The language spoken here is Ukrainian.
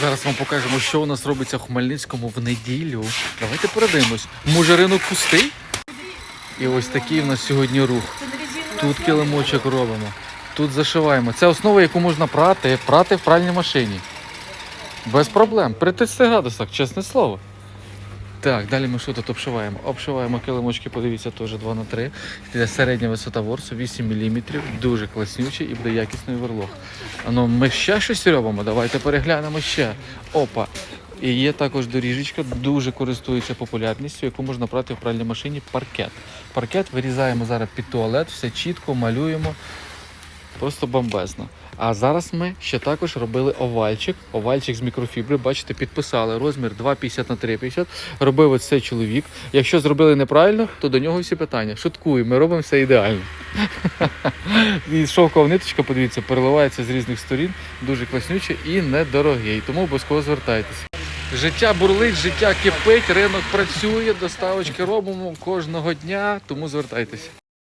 Зараз вам покажемо, що у нас робиться в Хмельницькому в неділю. Давайте передивимось. Може ринок пустий? І ось такий в нас сьогодні рух. Тут килимочок робимо. Тут зашиваємо. Це основа, яку можна прати, прати в пральній машині. Без проблем. При 30 градусах, чесне слово. Так, далі ми що тут обшиваємо? Обшиваємо килимочки, подивіться, теж 2 на 3 Це середня висота ворсу, 8 мм, дуже класнючий і буде якісний верлог. Ну, ми ще щось робимо, давайте переглянемо ще. Опа. І є також доріжечка, дуже користується популярністю, яку можна брати в пральній машині паркет. Паркет вирізаємо зараз під туалет, все чітко малюємо. Просто бомбезно. А зараз ми ще також робили овальчик. Овальчик з мікрофібри. Бачите, підписали розмір 2,50 на 3,50. Робив ось чоловік. Якщо зробили неправильно, то до нього всі питання. Шуткуємо, ми робимо все ідеально. І шовкова ниточка, подивіться, переливається з різних сторін. Дуже класнюче і недорогий. Тому обов'язково звертайтеся. Життя бурлить, життя кипить, ринок працює, доставочки робимо кожного дня, тому звертайтеся.